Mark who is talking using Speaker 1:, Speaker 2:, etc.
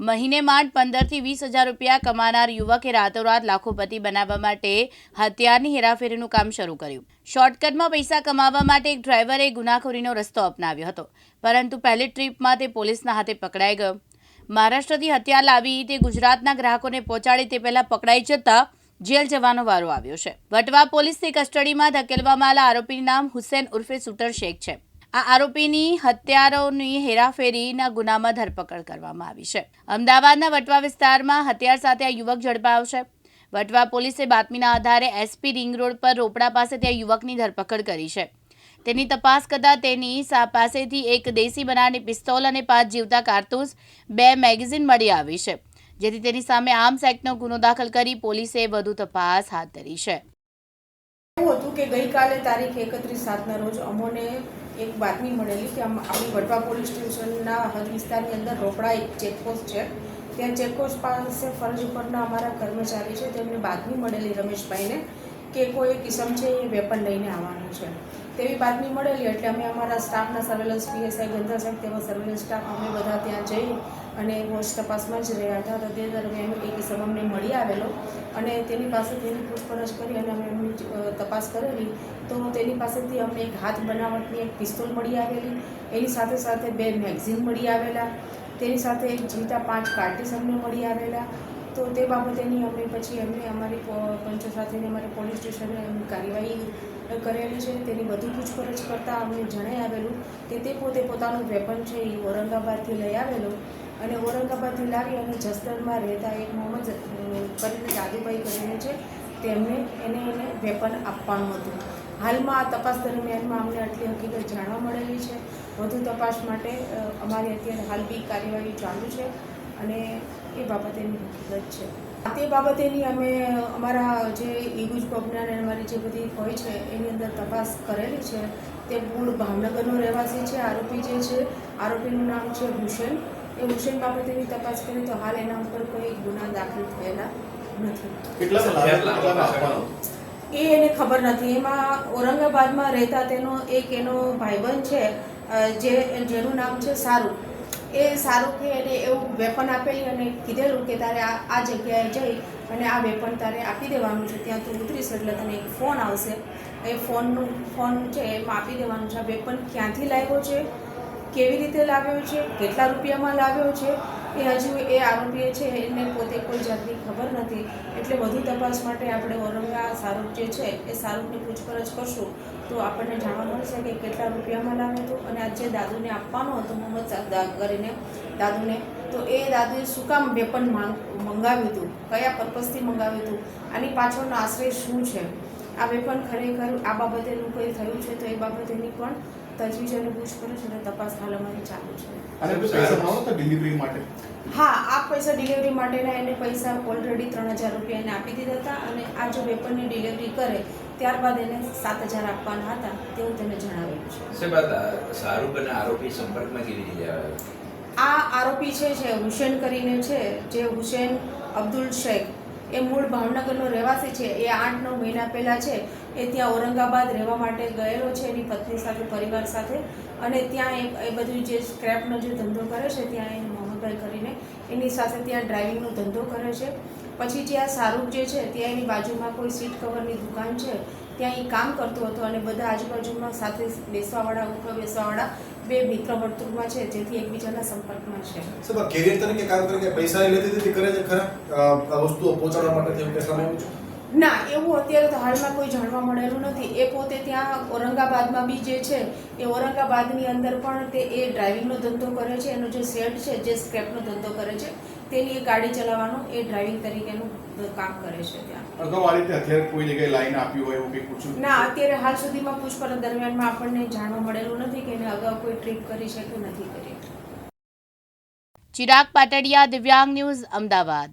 Speaker 1: મહિને માંડ પંદરથી વીસ હજાર રૂપિયા કમાનાર યુવકે રાતોરાત લાખોપતિ બનાવવા માટે હથિયારની હેરાફેરીનું કામ શરૂ કર્યું. શોર્ટકટમાં પૈસા કમાવવા માટે એક ડ્રાઈવરે ગુનાખોરીનો રસ્તો અપનાવ્યો હતો. પરંતુ પહેલી ટ્રીપમાં તે પોલીસના હાથે પકડાઈ ગયો. મહારાષ્ટ્રથી હથિયાર લાવી તે ગુજરાતના ગ્રાહકોને પહોંચાડી તે પહેલાં પકડાઈ જતા જેલ જવાનો વારો આવ્યો છે. વટવા પોલીસની કસ્ટડીમાં ધકેલવામાં આવેલા આરોપીનું નામ હુસેન ઉર્ફે સુટર શેખ છે. આ આરોપીની હત્યારોની હેરાફેરીના ગુનામાં ધરપકડ કરવામાં આવી છે. અમદાવાદના વટવા વિસ્તારમાં હથિયાર સાથે આ યુવક ઝડપાયો છે. વટવા પોલીસે બાતમીના આધારે એસપી રિંગ રોડ પર રોપડા પાસે ત્યાં યુવકની ધરપકડ કરી છે. તેની તપાસ કરતાં તેની પાસેથી એક દેશી બનાવની પિસ્તોલ અને પાંચ જીવતા કારતૂસ બે મેગેઝિન મળી આવી છે. જેથી તેની સામે આર્મ્સ એક્ટનો ગુનો દાખલ કરી પોલીસે વધુ તપાસ હાથ ધરી છે.
Speaker 2: એવું હતું કે ગઈકાલે તારીખ એકત્રીસ સાતના રોજ અમોને એક બાતમી મળેલી કે આપણી વડવા પોલીસ સ્ટેશનના હદ વિસ્તારની અંદર રોકડા એક ચેકપોસ્ટ છે. ત્યાં ચેકપોસ્ટ પાસે ફરજ ઉપરના અમારા કર્મચારી છે. તેમને બાતમી મળેલી રમેશભાઈને કે કોઈ કિસમ છે એ વેપન લઈને આવવાનું છે. તેવી બાતમી મળેલી એટલે અમે અમારા સ્ટાફના સર્વેલન્સ પીએસઆઈ ગંધા સાહેબ તેવા સર્વેલન્સ સ્ટાફ અમે બધા ત્યાં જઈ અને વોચ તપાસમાં જ રહ્યા હતા. તો તે દરમિયાન એક કિસ્મ અમને મળી આવેલો અને તેની પાસે તેની પૂછપરછ કરી અને અમે એમની તપાસ કરેલી. તો તેની પાસેથી અમને એક હાથ બનાવટની એક પિસ્તોલ મળી આવેલી. એની સાથે સાથે બે મેગઝીન મળી આવેલા. તેની સાથે એક જીતા પાંચ કાર્ટીસ અમને મળી આવેલા. તો તે બાબતેની અમે પછી અમે અમારી પંચો સાથેની અમારી પોલીસ સ્ટેશને કાર્યવાહી કરેલી છે. તેની વધુ પૂછપરછ કરતાં અમને જણાઈ આવેલું કે તે પોતે પોતાનું વેપન છે એ ઔરંગાબાદથી લઈ આવેલો અને ઔરંગાબાદથી લાવી અને જસદણમાં રહેતા એક મોહમ્મદ કરીને દાદુભાઈ કરીને છે. તેમને, એને એને વેપન આપવાનું હતું. હાલમાં આ તપાસ દરમિયાનમાં અમને આટલી હકીકત જાણવા મળેલી છે. વધુ તપાસ માટે અમારી અત્યારે હાલ બી કાર્યવાહી ચાલુ છે. અને એ બાબતેની હકીકત છે. તે બાબતેની અમે અમારા જે ઈગુજ પબના અને અમારી જે બધી હોય છે એની અંદર તપાસ કરેલી છે. તે મૂળ ભાવનગરનો રહેવાસી છે આરોપી જે છે આરોપીનું નામ છે હુસેન એ હુસેન બાબતેની તપાસ કરી તો હાલ એના ઉપર કોઈ ગુના દાખલ થયેલા નથી. એ એને ખબર નથી. એમાં ઔરંગાબાદમાં રહેતા તેનો એક એનો ભાઈબંધ છે જે જેનું નામ છે શાહરૂખ એ શાહરૂખે એને એવું વેપન આપેલી અને કીધેલું કે તારે આ જગ્યાએ જઈ અને આ વેપન તારે આપી દેવાનું છે. ત્યાં તું ઉતરીશ એટલે તને એક ફોન આવશે. એ ફોનનું ફોન છે એમાં આપી દેવાનું છે. આ વેપન ક્યાંથી લાવ્યો છે? કેવી રીતે લાવ્યો છે? કેટલા રૂપિયામાં લાવ્યો છે? એ હજુ એ આરોપીએ છે એને પોતે કોઈ જાતની ખબર નથી. એટલે વધુ તપાસ માટે આપણે ઓરંગા શાહરૂખ જે છે, એ શાહરૂખની પૂછપરછ કરશું. તો આપણને જાણવા મળશે કે કેટલા રૂપિયામાં લાવ્યો હતો અને આ જે દાદુને આપવાનો હતો, મોહમ્મદ કરીને દાદુને. તો એ દાદુએ શું કામ વેપન માંગ, મંગાવ્યું હતું? કયા પર્પઝથી મંગાવ્યું હતું? આની પાછળનો આશ્રય શું છે? આ પણ ખરેખર આ બાબતેનું કંઈ થયું છે તો એ બાબતેની પણ તજવીજ અને પૂછપરછ અને તપાસ હાલ અમારી ચાલુ છે.
Speaker 3: અને પૈસા ડિલિવરી માટે?
Speaker 2: હા આ પૈસા ડિલિવરી માટેના એને પૈસા ઓલરેડી ત્રણ હજાર રૂપિયા એને આપી દીધા હતા અને આ જો વેપનની ડિલિવરી કરે ત્યારબાદ એને સાત હજાર આપવાના હતા તેવું તેને જણાવેલું છે.
Speaker 4: સાહેબ અને આરોપી સંપર્કમાં કેવી રીતે આવ્યા
Speaker 2: આ આરોપી છે જે હુસેન કરીને છે જે હુસેન અબ્દુલ શેખ એ મૂળ ભાવનગરનો રહેવાસી છે. એ આઠ નવ મહિના પહેલાં છે. એ ત્યાં ઔરંગાબાદ રહેવા માટે ગયેલો છે એની પત્ની સાથે, પરિવાર સાથે. અને ત્યાં એ એ બધું જે સ્ક્રેપનો જે ધંધો કરે છે, ત્યાં એ મોહમ્મદભાઈ કરીને એની સાથે ત્યાં ડ્રાઇવિંગનો ધંધો કરે છે. પછી જે આ શાહરૂખ જે છે ત્યાં એની બાજુમાં કોઈ સીટ કવરની દુકાન છે ત્યાં એ કામ કરતો હતો અને બધા આજુબાજુમાં સાથે બેસવાવાળા ઉપર બેસવાવાળા બે મિત્ર વર્તુળમાં છે જેથી એકબીજાના સંપર્કમાં છે.
Speaker 5: સર કેરિયર તરીકે કામ તરીકે પૈસા લેતી હતી કરે છે ખરા? વસ્તુઓ પહોંચાડવા માટે થયું કે સમય
Speaker 2: ના એવું અત્યારે તો હાલમાં કોઈ જાણવા મળેલું નથી. એ પોતે ત્યાં ઔરંગાબાદમાં બી જે છે એ ઔરંગાબાદની અંદર પણ તે એ ડ્રાઇવિંગનો ધંધો કરે છે એનો જે શેડ છે જે સ્ક્રેપનો ધંધો કરે છે તેની ગાડી ચલાવવાનું એ ડ્રાઇવિંગ તરીકેનું કામ કરે છે ત્યાં.
Speaker 3: અગાઉ આ રીતે અત્યારે કોઈ જગ્યાએ લાઈન આપી હોય એવું કંઈ પૂછ્યું?
Speaker 2: ના અત્યારે હાલ સુધીમાં પૂછપરછ દરમિયાનમાં આપણને જાણવા મળેલું નથી કે એને અગાઉ કોઈ ટ્રીપ કરી છે કે નથી કરી.
Speaker 1: ચિરાગ પાટડિયા દિવ્યાંગ ન્યૂઝ અમદાવાદ.